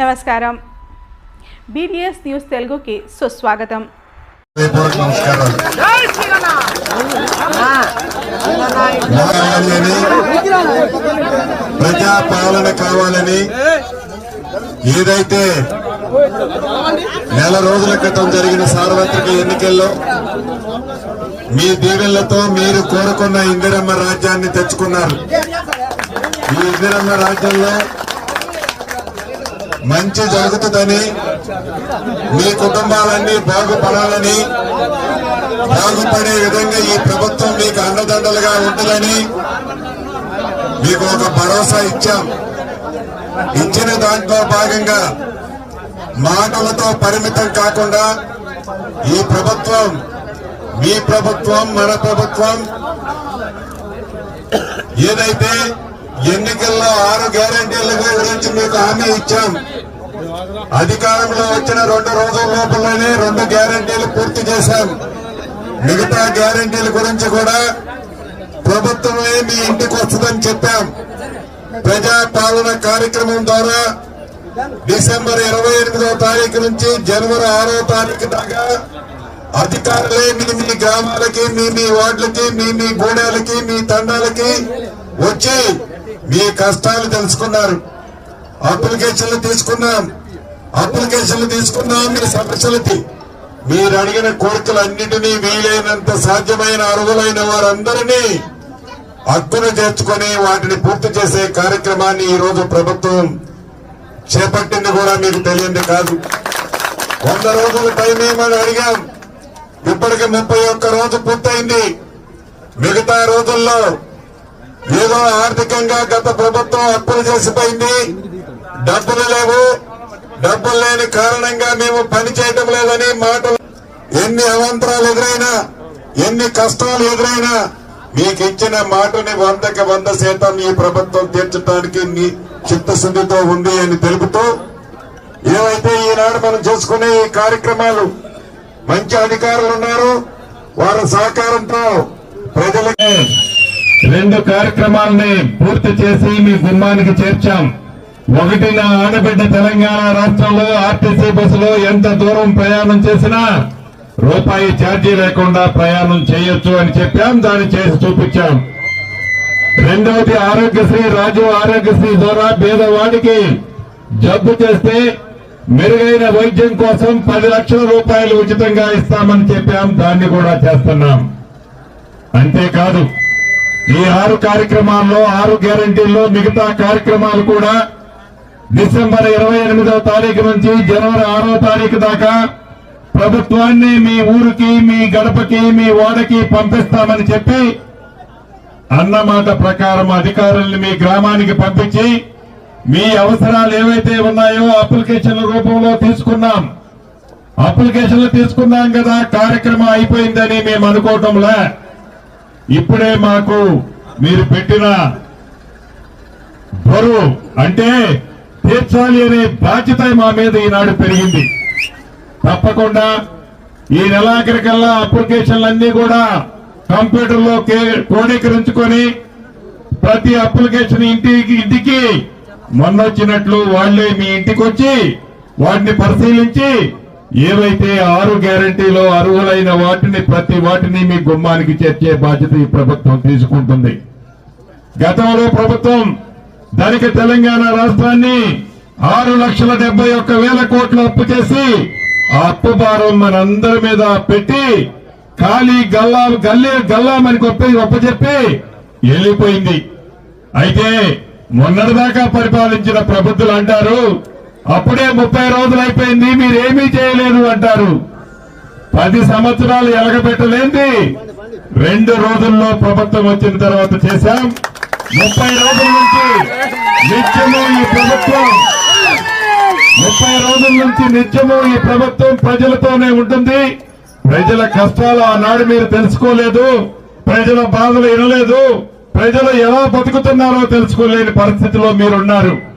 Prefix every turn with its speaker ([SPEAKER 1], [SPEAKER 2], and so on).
[SPEAKER 1] నమస్కారం. BBS news తెలుగుకి సుస్వాగతం.
[SPEAKER 2] ప్రజాపాలన కావాలని ప్రజా పాలన కావాలని ఏదైతే నెల రోజుల క్రితం జరిగిన సార్వత్రిక ఎన్నికల్లో మీ దీవెళ్ళతో మీరు కోరుకున్న ఇందిరమ్మ రాజ్యాన్ని తెచ్చుకున్నారు. ఈ ఇందిరమ్మ రాజ్యంలో మంచి జరుగుతుందని మీ కుటుంబాలన్నీ బాగుపడాలని బాగుపడే విధంగా ఈ ప్రభుత్వం మీకు అండదండలుగా ఉంటుందని మీకు ఒక భరోసా ఇచ్చాం. ఇచ్చిన దాంట్లో భాగంగా మాటలతో పరిమితం కాకుండా ఈ ప్రభుత్వం మీ ప్రభుత్వం మన ప్రభుత్వం ఏదైతే ఎన్నికల్లో ఆరు గ్యారంటీల గురించి మీకు హామీ ఇచ్చాం. అధికారంలో వచ్చిన రెండు రోజుల లోపలనే రెండు గ్యారంటీలు పూర్తి చేశాం. మిగతా గ్యారంటీల గురించి కూడా ప్రభుత్వమే మీ ఇంటికి వస్తుందని చెప్పాం. ప్రజా పాలన కార్యక్రమం ద్వారా డిసెంబర్ ఇరవై ఎనిమిదవ తారీఖు నుంచి జనవరి ఆరో తారీఖు దాకా అధికారులే మీ మీ గ్రామాలకి మీ మీ వార్డులకి మీ మీ గూడాలకి మీ తండాలకి వచ్చి మీ కష్టాలు తెలుసుకున్నారు. అప్లికేషన్లు తీసుకున్నాం. అప్లికేషన్లు తీసుకున్నాం మీ సమస్యలు మీరు అడిగిన కోరికలన్నింటినీ వీలైనంత సాధ్యమైన అర్హులైన వారందరినీ హక్కును చేర్చుకొని వాటిని పూర్తి చేసే కార్యక్రమాన్ని ఈరోజు ప్రభుత్వం చేపట్టింది కూడా మీకు తెలియంది కాదు. వంద రోజుల టైం ఏమని అడిగాం? ఇప్పటికి ముప్పై ఒక్క రోజు పూర్తయింది. మిగతా రోజుల్లో ఏదో ఆర్థికంగా గత ప్రభుత్వం అప్పులు చేసిపోయింది. డబ్బులు లేవు. డబ్బులు లేని కారణంగా మేము పని చేయటం లేదని మాటలు ఎన్ని అవంతరాలు ఎదురైనా ఎన్ని కష్టాలు ఎదురైనా మీకు ఇచ్చిన మాటని వందకి వంద శాతం ఈ ప్రభుత్వం తీర్చడానికి నీ చిత్తశుద్ధితో ఉంది అని తెలుపుతూ ఏవైతే ఈనాడు మనం చేసుకునే ఈ కార్యక్రమాలు మంచి అధికారులు ఉన్నారు వారి సహకారంతో ప్రజలకి
[SPEAKER 3] రెండు కార్యక్రమాలని పూర్తి చేసి మీ గుమ్మానికి చేర్చాం. ఒకటి నా ఆడబిడ్డ తెలంగాణ రాష్ట్రంలో ఆర్టీసీ బస్సులో ఎంత దూరం ప్రయాణం చేసినా రూపాయి ఛార్జీ లేకుండా ప్రయాణం చేయొచ్చు అని చెప్పాం. దాన్ని చేసి చూపించాం. రెండవది ఆరోగ్యశ్రీ రాజు ఆరోగ్యశ్రీ ద్వారా పేదవాడికి జబ్బు చేస్తే మెరుగైన వైద్యం కోసం పది లక్షల రూపాయలు ఉచితంగా ఇస్తామని చెప్పాం. దాన్ని కూడా చేస్తున్నాం. అంతేకాదు ఈ ఆరు కార్యక్రమాల్లో ఆరు గ్యారంటీల్లో మిగతా కార్యక్రమాలు కూడా డిసెంబర్ ఇరవై ఎనిమిదవ తారీఖు నుంచి జనవరి ఆరో తారీఖు దాకా ప్రభుత్వాన్ని మీ ఊరికి మీ గడపకి మీ ఓడకి పంపిస్తామని చెప్పి అన్నమాట ప్రకారం అధికారుల్ని మీ గ్రామానికి పంపించి మీ అవసరాలు ఏవైతే ఉన్నాయో అప్లికేషన్ల రూపంలో తీసుకున్నాం. అప్లికేషన్లు తీసుకున్నాం కదా కార్యక్రమం అయిపోయిందని మేము అనుకోవటంలే. ఇప్పుడే మాకు మీరు పెట్టిన బరువు అంటే తీర్చాలి అనే బాధ్యత మా మీద ఈనాడు పెరిగింది. తప్పకుండా ఈ నెలాఖరికల్లా అప్లికేషన్లన్నీ కూడా కంప్యూటర్లో క్రోడీకరించుకొని ప్రతి అప్లికేషన్ ఇంటికి ఇంటికి మొన్నొచ్చినట్లు వాళ్ళే మీ ఇంటికి వచ్చి వాటిని పరిశీలించి ఏవైతే ఆరు గ్యారంటీలో అర్హులైన వాటిని ప్రతి వాటిని మీ గుమ్మానికి చేర్చే బాధ్యత ఈ ప్రభుత్వం తీసుకుంటుంది. గతంలో ప్రభుత్వం ధనిక తెలంగాణ రాష్ట్రాన్ని ఆరు లక్షల డెబ్బై ఒక్క వేల కోట్లు అప్పు చేసి ఆ అప్పు భారం మనందరి మీద పెట్టి ఖాళీ గల్లా గల్లీ గల్లామని గొప్ప గొప్పచెప్పి వెళ్ళిపోయింది. అయితే మొన్నటిదాకా పరిపాలించిన ప్రబుద్ధులు అంటారు అప్పుడే ముప్పై రోజులు అయిపోయింది మీరేమీ చేయలేదు అంటారు. పది సంవత్సరాలు ఎలగబెట్టలేంది. రెండు రోజుల్లో ప్రభుత్వం వచ్చిన తర్వాత చేశాం. ముప్పై రోజుల నుంచి నిత్యము ఈ ప్రభుత్వం. ముప్పై రోజుల నుంచి నిత్యము ఈ ప్రభుత్వం ప్రజలతోనే ఉంటుంది. ప్రజల కష్టాలు ఆనాడు మీరు తెలుసుకోలేదు. ప్రజల బాధలు వినలేదు. ప్రజలు ఎలా బతుకుతున్నారో తెలుసుకోలేని పరిస్థితిలో మీరున్నారు.